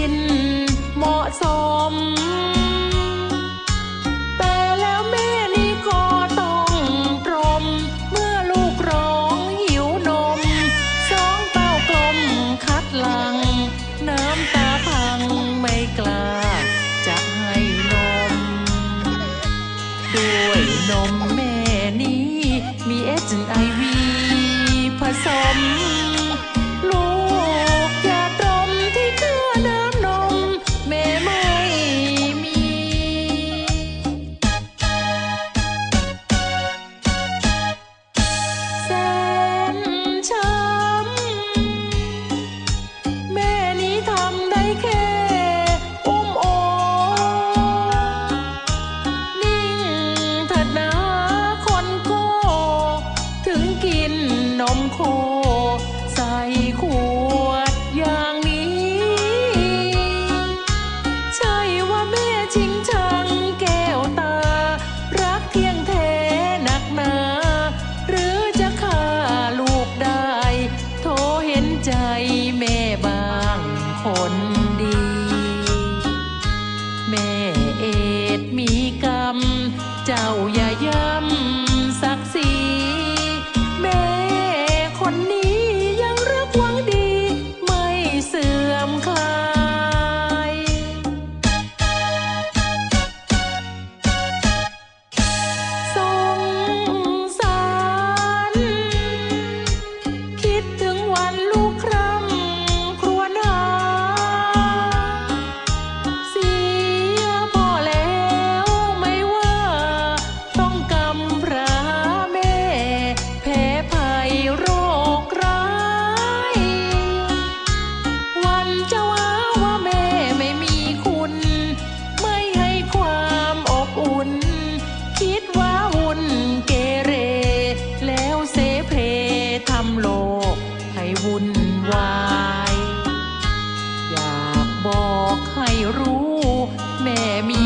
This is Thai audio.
ิ้นเหมาะสม แต่แล้วแม่นี่ก็ต้องตรม เมื่อลูกร้องหิวนม สองเต้ากลมคัดลัง น้ำตาพังไม่กล้า จะให้นมดยนมแม่นี้มีเอชไอวีผสม come รู้ แม่มี